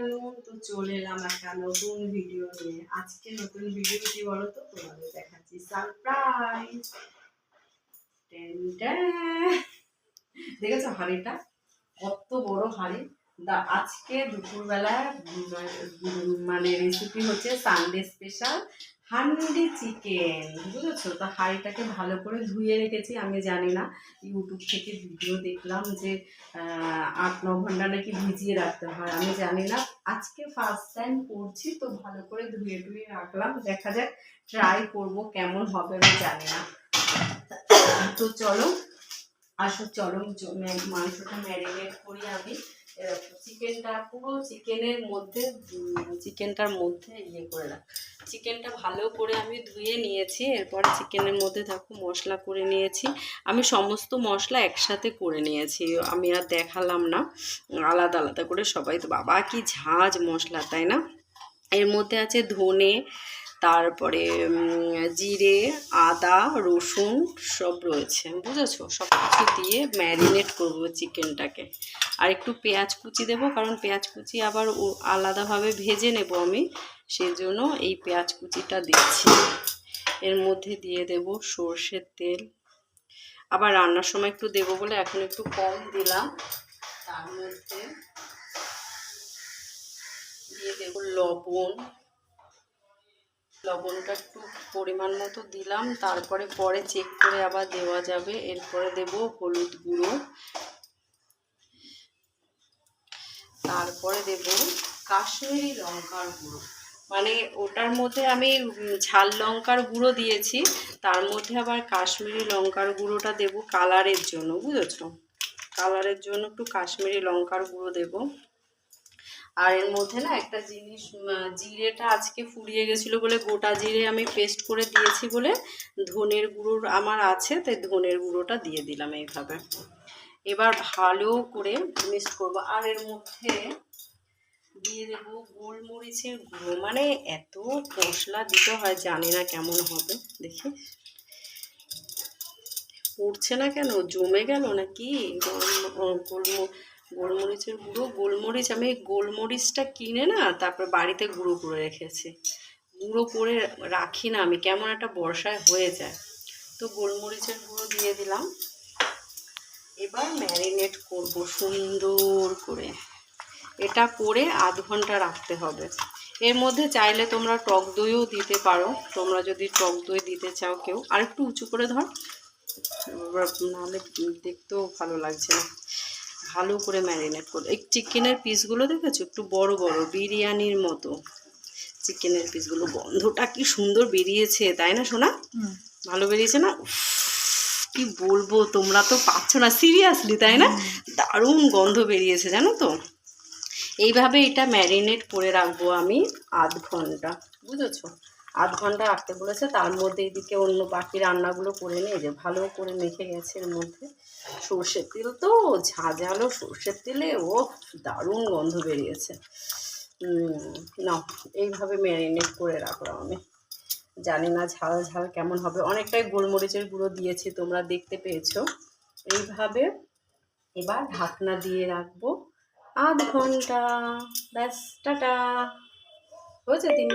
Afternoon তো চলে এলাম একটা নতুন ভিডিও নিয়ে। আজকে নতুন ভিডিও কি বলো তো তোমাদের দেখাচ্ছি। সারপ্রাইজ দেখেছ হাঁড়িটা? কত বড় হাঁড়ি। দা, আজকে দুপুরবেলা মানে রেসিপি হচ্ছে সানডে স্পেশাল হান্ডি চিকেন, বুঝেছ? তো হাঁড়িটাকে ভালো করে ধুয়ে রেখেছি, আমি জানি না। ইউটিউব থেকে ভিডিও দেখলাম যে আট, ন ঘণ্টা নাকি ভিজিয়ে রাখতে হয়, আমি জানি না। আজকে ফার্স্ট টাইম করছি, তো ভালো করে ধুয়ে ধুয়ে রাখলাম। দেখা যাক ট্রাই করব কেমন হবে, আমি জানি না। তো চলো, আসো, চলো মাংসটা ম্যারিনেট করি আমি। চিকেনটা পুরো চিকেনের মধ্যে চিকেনটার মধ্যে ইয়ে করে রাখ। চিকেনটা ভালো করে আমি ধুয়ে নিয়েছি, এরপর চিকেনের মধ্যে দেখো মশলা করে নিয়েছি। আমি সমস্ত মশলা একসাথে করে নিয়েছি, আমি আর দেখালাম না। আলাদা আলাদা করে সবাই তো, বাবা কি ঝাঁজ মশলা, তাই না? এর মধ্যে আছে ধনে, তারপরে জিরে, আদা, রসুন সব রয়েছে, বুঝেছ? সব কিছু দিয়ে ম্যারিনেট করব চিকেনটাকে। আর একটু পেঁয়াজ কুচি দেবো, কারণ পেঁয়াজ কুচি আবার আলাদাভাবে ভেজে নেব আমি সেই জন্য এই পেঁয়াজ কুচিটা দিচ্ছি। এর মধ্যে দিয়ে দেব সর্ষের তেল। আবার রান্নার সময় একটু দেবো বলে এখন একটু কম দিলাম। তার মধ্যে দিয়ে দেবো লবণ। লবণটা একটু পরিমাণ মতো দিলাম, তারপরে পরে চেক করে আবার দেওয়া যাবে। এরপরে দেব হলুদ গুঁড়ো। তারপরে দেব কাশ্মীরি লঙ্কার গুঁড়ো। মানে ওটার মধ্যে আমি ঝাল লঙ্কার গুঁড়ো দিয়েছি, তার মধ্যে আবার কাশ্মীরি লঙ্কার গুঁড়োটা দেব কালারের জন্য, বুঝেছ? কালারের জন্য একটু কাশ্মীরি লঙ্কার গুঁড়ো দেব। আর এর মধ্যে না একটা জিনিস জিরেটা আজকে ফুরিয়ে গেছিল বলে গোটা জিরে আমি পেস্ট করে দিয়েছি বলে ধনের গুঁড়োর আমার আছে, তাই ধনের গুঁড়োটা দিয়ে দিলাম এইভাবে। এবার ভালো করে মিক্সড করব। আর এর মধ্যে দিয়ে দেব গোলমরিচের গুঁড়ো। মানে এত মশলা দিতে হয়, জানি না কেমন হবে। দেখি। পড়ছে না কেন? জমে গেল নাকি? গোলমরিচের গুঁড়ো। গোলমরিচ, আমি গোলমরিচটা কিনে না, তারপর বাড়িতে গুঁড়ো করে রেখেছি। গুঁড়ো করে রাখি না আমি, কেমন একটা বর্ষায় হয়ে যায়। তো গোলমরিচের গুঁড়ো দিয়ে দিলাম। এবার ম্যারিনেট করব সুন্দর করে। এটা করে আধ ঘণ্টা রাখতে হবে। এর মধ্যে চাইলে তোমরা টক দইও দিতে পারো। তোমরা যদি টক দই দিতে চাও কেউ আর একটু উঁচু করে ধর। এবার নাহলে দেখতেও ভালো লাগছে না। ভালো করে ম্যারিনেট করো এই চিকেনের পিসগুলো দেখেছ? একটু বড় বড় বিরিয়ানির মতো। চিকেনের পিসগুলো গন্ধটা কি সুন্দর বেরিয়েছে তাই না সোনা? ভালো বেরিয়েছে না? উফ, কি বলব তোমরা তো পাচ্ছ না। সিরিয়াসলি তাই না? দারুণ গন্ধ বেরিয়েছে জানো তো? এইভাবে এটা ম্যারিনেট করে রাখব আমি আধ ঘণ্টা বুঝেছ? আধ ঘণ্টা রাখতে বলেছে তার মধ্যে এদিকে অন্য বাকি রান্নাগুলো করে নিয়ে যে ভালো করে মেখে গেছে এর মধ্যে। সর্ষের তেল তো ঝাঁঝালো সর্ষের তেলে ও দারুণ গন্ধ বেরিয়েছে। না এইভাবে ম্যারিনেট করে রাখলাম আমি। জানি না ঝাল ঝাল কেমন হবে। অনেকটাই গোলমরিচের গুঁড়ো দিয়েছি, তোমরা দেখতে পেয়েছ। এইভাবে এবার ঢাকনা দিয়ে রাখব আধ ঘণ্টা। ব্যাস, টাটা। হয়েছে তিন